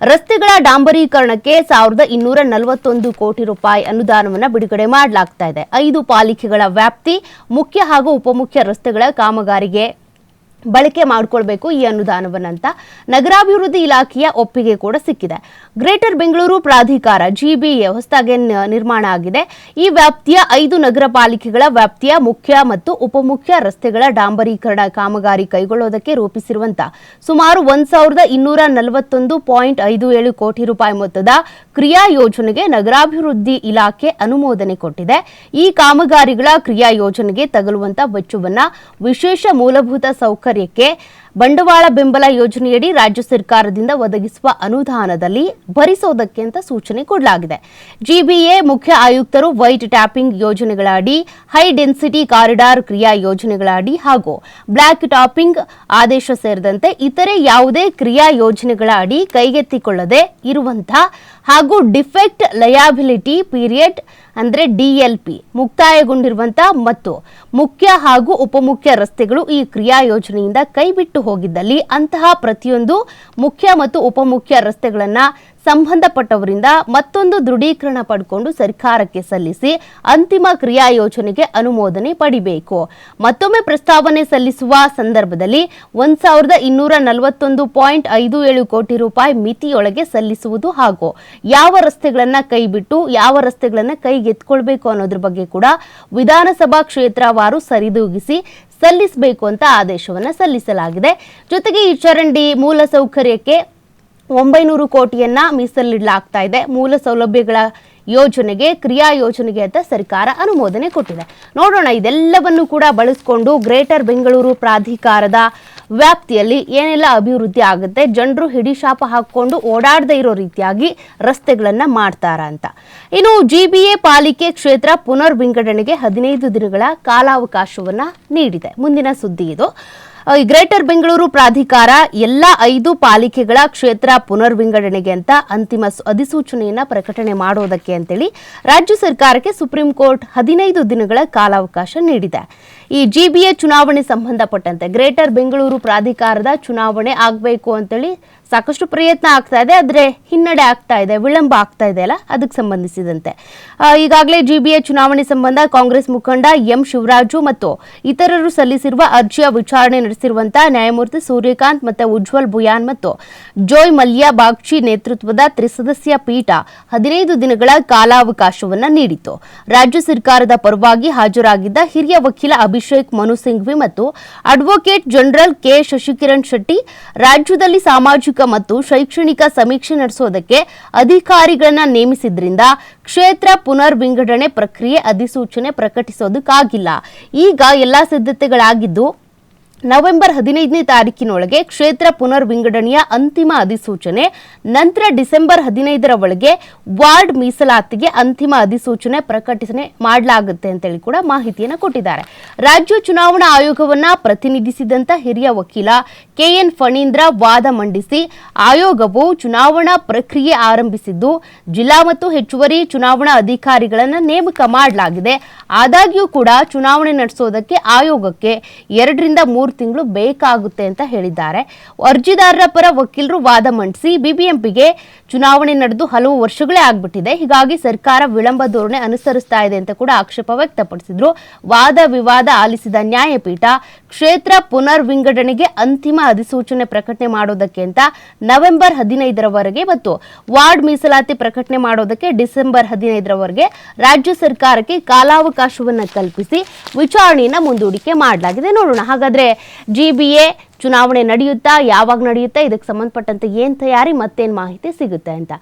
ರಸ್ತೆಗಳ ಡಾಂಬರೀಕರಣಕ್ಕೆ ಸಾವಿರದ ಇನ್ನೂರ ನಲವತ್ತೊಂದು ಕೋಟಿ ರೂಪಾಯಿ ಅನುದಾನವನ್ನು ಬಿಡುಗಡೆ ಮಾಡಲಾಗ್ತಾ ಐದು ಪಾಲಿಕೆಗಳ ವ್ಯಾಪ್ತಿ ಮುಖ್ಯ ಹಾಗೂ ಉಪಮುಖ್ಯ ರಸ್ತೆಗಳ ಕಾಮಗಾರಿಗೆ ಬಳಕೆ ಮಾಡಿಕೊಳ್ಬೇಕು ಈ ಅನುದಾನವನ್ನಂತ. ನಗರಾಭಿವೃದ್ಧಿ ಇಲಾಖೆಯ ಒಪ್ಪಿಗೆ ಕೂಡ ಸಿಕ್ಕಿದೆ. ಗ್ರೇಟರ್ ಬೆಂಗಳೂರು ಪ್ರಾಧಿಕಾರ ಜಿಬಿಎ ಹೊಸದಾಗಿ ನಿರ್ಮಾಣ ಆಗಿದೆ. ಈ ವ್ಯಾಪ್ತಿಯ ಐದು ನಗರ ಪಾಲಿಕೆಗಳ ವ್ಯಾಪ್ತಿಯ ಮುಖ್ಯ ಮತ್ತು ಉಪಮುಖ್ಯ ರಸ್ತೆಗಳ ಡಾಂಬರೀಕರಣ ಕಾಮಗಾರಿ ಕೈಗೊಳ್ಳುವುದಕ್ಕೆ ರೂಪಿಸಿರುವಂತಹ ಸುಮಾರು ಒಂದ್ ಸಾವಿರದ ಇನ್ನೂರ ನಲವತ್ತೊಂದು ಪಾಯಿಂಟ್ ಐದು ಏಳು ಕೋಟಿ ರೂಪಾಯಿ ಮೊತ್ತದ ಕ್ರಿಯಾ ಯೋಜನೆಗೆ ನಗರಾಭಿವೃದ್ಧಿ ಇಲಾಖೆ ಅನುಮೋದನೆ ಕೊಟ್ಟಿದೆ. ಈ ಕಾಮಗಾರಿಗಳ ಕ್ರಿಯಾ ಯೋಜನೆಗೆ ತಗಲುವಂತ ವೆಚ್ಚವನ್ನ ವಿಶೇಷ ಮೂಲಭೂತ ಸೌಕರ್ಯಕ್ಕೆ ಬಂಡವಾಳ ಬೆಂಬಲ ಯೋಜನೆಯಡಿ ರಾಜ್ಯ ಸರ್ಕಾರದಿಂದ ಒದಗಿಸುವ ಅನುದಾನದಲ್ಲಿ ಭರಿಸೋದಕ್ಕೆ ಅಂತ ಸೂಚನೆ ಕೊಡಲಾಗಿದೆ. ಜಿಬಿಎ ಮುಖ್ಯ ಆಯುಕ್ತರು ವೈಟ್ ಟ್ಯಾಪಿಂಗ್ ಯೋಜನೆಗಳ ಅಡಿ ಹೈ ಡೆನ್ಸಿಟಿ ಕಾರಿಡಾರ್ ಕ್ರಿಯಾ ಯೋಜನೆಗಳ ಅಡಿ ಹಾಗೂ ಬ್ಲಾಕ್ ಟಾಪಿಂಗ್ ಆದೇಶ ಸೇರಿದಂತೆ ಇತರೆ ಯಾವುದೇ ಕ್ರಿಯಾ ಯೋಜನೆಗಳ ಅಡಿ ಕೈಗೆತ್ತಿಕೊಳ್ಳದೆ ಇರುವಂತಹ ಹಾಗೂ ಡಿಫೆಕ್ಟ್ ಲಯಾಬಿಲಿಟಿ ಪೀರಿಯಡ್ ಅಂದರೆ ಡಿಎಲ್ಪಿ ಮುಕ್ತಾಯಗೊಂಡಿರುವಂತಹ ಮತ್ತು ಮುಖ್ಯ ಹಾಗೂ ಉಪಮುಖ್ಯ ರಸ್ತೆಗಳು ಈ ಕ್ರಿಯಾ ಯೋಜನೆಯಿಂದ ಕೈಬಿಟ್ಟು ಹೋಗಿದ್ದಲ್ಲಿ ಅಂತಹ ಪ್ರತಿಯೊಂದು ಮುಖ್ಯ ಮತ್ತು ಉಪಮುಖ್ಯ ರಸ್ತೆಗಳನ್ನ ಸಂಬಂಧಪಟ್ಟವರಿಂದ ಮತ್ತೊಂದು ದೃಢೀಕರಣ ಪಡ್ಕೊಂಡು ಸರ್ಕಾರಕ್ಕೆ ಸಲ್ಲಿಸಿ ಅಂತಿಮ ಕ್ರಿಯಾ ಯೋಜನೆಗೆ ಅನುಮೋದನೆ ಪಡಿಬೇಕು. ಮತ್ತೊಮ್ಮೆ ಪ್ರಸ್ತಾವನೆ ಸಲ್ಲಿಸುವ ಸಂದರ್ಭದಲ್ಲಿ ಒಂದ್ ಸಾವಿರದ ಇನ್ನೂರ ನಲವತ್ತೊಂದು ಪಾಯಿಂಟ್ ಐದು ಏಳು ಕೋಟಿ ರೂಪಾಯಿ ಮಿತಿಯೊಳಗೆ ಸಲ್ಲಿಸುವುದು ಹಾಗೂ ಯಾವ ರಸ್ತೆಗಳನ್ನ ಕೈಬಿಟ್ಟು ಯಾವ ರಸ್ತೆಗಳನ್ನ ಕೈಗೆತ್ಕೊಳ್ಬೇಕು ಅನ್ನೋದ್ರ ಬಗ್ಗೆ ಕೂಡ ವಿಧಾನಸಭಾ ಕ್ಷೇತ್ರವಾರು ಸರಿದೂಗಿಸಿ ಸಲ್ಲಿಸಬೇಕು ಅಂತ ಆದೇಶವನ್ನು ಸಲ್ಲಿಸಲಾಗಿದೆ. ಜೊತೆಗೆ ಈ ಚರಂಡಿ ಮೂಲ ಸೌಕರ್ಯಕ್ಕೆ ಒಂಬೈನೂರು ಕೋಟಿಯನ್ನ ಮೀಸಲಿಡಲಾಗ್ತಾ ಇದೆ. ಮೂಲ ಸೌಲಭ್ಯಗಳ ಯೋಜನೆಗೆ, ಕ್ರಿಯಾ ಯೋಜನೆಗೆ ಅಂತ ಸರ್ಕಾರ ಅನುಮೋದನೆ ಕೊಟ್ಟಿದೆ. ನೋಡೋಣ, ಇದೆಲ್ಲವನ್ನು ಕೂಡ ಬಳಸಿಕೊಂಡು ಗ್ರೇಟರ್ ಬೆಂಗಳೂರು ಪ್ರಾಧಿಕಾರದ ವ್ಯಾಪ್ತಿಯಲ್ಲಿ ಏನೆಲ್ಲ ಅಭಿವೃದ್ಧಿ ಆಗುತ್ತೆ, ಜನರು ಹಿಡಿಶಾಪ ಹಾಕೊಂಡು ಓಡಾಡದೇ ಇರೋ ರೀತಿಯಾಗಿ ರಸ್ತೆಗಳನ್ನು ಮಾಡ್ತಾರ ಅಂತ. ಇನ್ನು ಜಿಬಿಎ ಪಾಲಿಕೆ ಕ್ಷೇತ್ರ ಪುನರ್ ವಿಂಗಡಣೆಗೆ ಹದಿನೈದು ದಿನಗಳ ಕಾಲಾವಕಾಶವನ್ನ ನೀಡಿದೆ. ಮುಂದಿನ ಸುದ್ದಿ ಇದು. ಈ ಗ್ರೇಟರ್ ಬೆಂಗಳೂರು ಪ್ರಾಧಿಕಾರ ಎಲ್ಲ ಐದು ಪಾಲಿಕೆಗಳ ಕ್ಷೇತ್ರ ಪುನರ್ ವಿಂಗಡಣೆಗೆ ಅಂತ ಅಂತಿಮ ಅಧಿಸೂಚನೆಯನ್ನ ಪ್ರಕಟಣೆ ಮಾಡೋದಕ್ಕೆ ಅಂತೇಳಿ ರಾಜ್ಯ ಸರ್ಕಾರಕ್ಕೆ ಸುಪ್ರೀಂ ಕೋರ್ಟ್ ಹದಿನೈದು ದಿನಗಳ ಕಾಲಾವಕಾಶ ನೀಡಿದೆ. ಈ ಜಿಬಿಎ ಚುನಾವಣೆ ಸಂಬಂಧಪಟ್ಟಂತೆ ಗ್ರೇಟರ್ ಬೆಂಗಳೂರು ಪ್ರಾಧಿಕಾರದ ಚುನಾವಣೆ ಆಗಬೇಕು ಅಂತೇಳಿ ಸಾಕಷ್ಟು ಪ್ರಯತ್ನ ಆಗ್ತಾ ಇದೆ, ಆದರೆ ಹಿನ್ನಡೆ ಆಗ್ತಾ ಇದೆ, ವಿಳಂಬ ಆಗ್ತಾ ಇದೆ ಅಲ್ಲ, ಅದಕ್ಕೆ ಸಂಬಂಧಿಸಿದಂತೆ. ಈಗಾಗಲೇ ಜಿಬಿಎ ಚುನಾವಣೆ ಸಂಬಂಧ ಕಾಂಗ್ರೆಸ್ ಮುಖಂಡ ಎಂ ಶಿವರಾಜು ಮತ್ತು ಇತರರು ಸಲ್ಲಿಸಿರುವ ಅರ್ಜಿಯ ವಿಚಾರಣೆ ನಡೆಸಿರುವಂತಹ ನ್ಯಾಯಮೂರ್ತಿ ಸೂರ್ಯಕಾಂತ್ ಮತ್ತು ಉಜ್ವಲ್ ಬುಯಾನ್ ಮತ್ತು ಜೋಯ್ ಮಲ್ಯ ಬಾಗ್ಚಿ ನೇತೃತ್ವದ ತ್ರಿಸದಸ್ಯ ಪೀಠ ಹದಿನೈದು ದಿನಗಳ ಕಾಲಾವಕಾಶವನ್ನು ನೀಡಿತು ರಾಜ್ಯ ಸರ್ಕಾರದ ಪರವಾಗಿ ಹಾಜರಾಗಿದ್ದ ಹಿರಿಯ ವಕೀಲ ಅಭಿಷೇಕ್ ಮನು ಸಿಂಘ್ವಿ ಮತ್ತು advocate general K Shashikiran Shetty ರಾಜ್ಯದಲ್ಲಿ ಸಾಮಾಜಿಕ ಮತ್ತು ಶೈಕ್ಷಣಿಕ ಸಮೀಕ್ಷೆ ನಡೆಸೋದಕ್ಕೆ ಅಧಿಕಾರಿಗಳನ್ನ ನೇಮಿಸಿದ್ರಿಂದ ಕ್ಷೇತ್ರ ಪುನರ್ ವಿಂಗಡಣೆ ಪ್ರಕ್ರಿಯೆ ಅಧಿಸೂಚನೆ ಪ್ರಕಟಿಸೋದಕ್ಕಾಗಿಲ್ಲ. ಈಗ ಎಲ್ಲಾ ಸಿದ್ಧತೆಗಳಾಗಿದ್ದು ನವೆಂಬರ್ ಹದಿನೈದನೇ ತಾರೀಕಿನೊಳಗೆ ಕ್ಷೇತ್ರ ಪುನರ್ ವಿಂಗಡಣೆಯ ಅಂತಿಮ ಅಧಿಸೂಚನೆ, ನಂತರ ಡಿಸೆಂಬರ್ ಹದಿನೈದರ ಒಳಗೆ ವಾರ್ಡ್ ಮೀಸಲಾತಿಗೆ ಅಂತಿಮ ಅಧಿಸೂಚನೆ ಪ್ರಕಟಣೆ ಮಾಡಲಾಗುತ್ತೆ ಅಂತೇಳಿ ಕೂಡ ಮಾಹಿತಿಯನ್ನು ಕೊಟ್ಟಿದ್ದಾರೆ. ರಾಜ್ಯ ಚುನಾವಣಾ ಆಯೋಗವನ್ನ ಪ್ರತಿನಿಧಿಸಿದಂತ ಹಿರಿಯ ವಕೀಲ ಕೆಎನ್ ಫಣೀಂದ್ರ ವಾದ ಮಂಡಿಸಿ, ಆಯೋಗವು ಚುನಾವಣಾ ಪ್ರಕ್ರಿಯೆ ಆರಂಭಿಸಿದ್ದು, ಜಿಲ್ಲಾ ಮತ್ತು ಹೆಚ್ಚುವರಿ ಚುನಾವಣಾ ಅಧಿಕಾರಿಗಳನ್ನು ನೇಮಕ ಮಾಡಲಾಗಿದೆ. ಆದಾಗ್ಯೂ ಕೂಡ ಚುನಾವಣೆ ನಡೆಸೋದಕ್ಕೆ ಆಯೋಗಕ್ಕೆ ಎರಡರಿಂದ ಮೂರು ತಿಂಗಳು ಬೇಕಾಗುತ್ತೆ ಅಂತ ಹೇಳಿದ್ದಾರೆ. ಅರ್ಜಿದಾರರ ಪರ ವಕೀಲರು ವಾದ ಮಂಡಿಸಿ ಬಿಬಿಎಂಪಿಗೆ ಚುನಾವಣೆ ನಡೆದು ಹಲವು ವರ್ಷಗಳೇ ಆಗ್ಬಿಟ್ಟಿದೆ. ಹೀಗಾಗಿ ಸರ್ಕಾರ ವಿಳಂಬ ಧೋರಣೆ ಅನುಸರಿಸ್ತಾ ಇದೆ ಅಂತ ಕೂಡ ಆಕ್ಷೇಪ ವ್ಯಕ್ತಪಡಿಸಿದ್ರು. ವಾದ ವಿವಾದ ಆಲಿಸಿದ ನ್ಯಾಯಪೀಠ ಕ್ಷೇತ್ರ ಪುನರ್ ವಿಂಗಡಣೆಗೆ ಅಂತಿಮ ಅಧಿಸೂಚನೆ ಪ್ರಕಟಣೆ ಮಾಡೋದಕ್ಕೆ ಅಂತ ನವೆಂಬರ್ ಹದಿನೈದರವರೆಗೆ ಮತ್ತು ವಾರ್ಡ್ ಮೀಸಲಾತಿ ಪ್ರಕಟಣೆ ಮಾಡೋದಕ್ಕೆ ಡಿಸೆಂಬರ್ ಹದಿನೈದರವರೆಗೆ ರಾಜ್ಯ ಸರ್ಕಾರಕ್ಕೆ ಕಾಲಾವಕಾಶವನ್ನು ಕಲ್ಪಿಸಿ ವಿಚಾರಣೆಯನ್ನು ಮುಂದೂಡಿಕೆ ಮಾಡಲಾಗಿದೆ. ನೋಡೋಣ, ಹಾಗಾದ್ರೆ ಜಿಬಿಎ ಚುನಾವಣೆ ನಡೆಯುತ್ತಾ, ಯಾವಾಗ ನಡೆಯುತ್ತಾ, ಇದಕ್ಕೆ ಸಂಬಂಧಪಟ್ಟಂತೆ ಏನು ತಯಾರಿ, ಮತ್ತೇನು ಮಾಹಿತಿ ಸಿಗುತ್ತೆ ಅಂತ.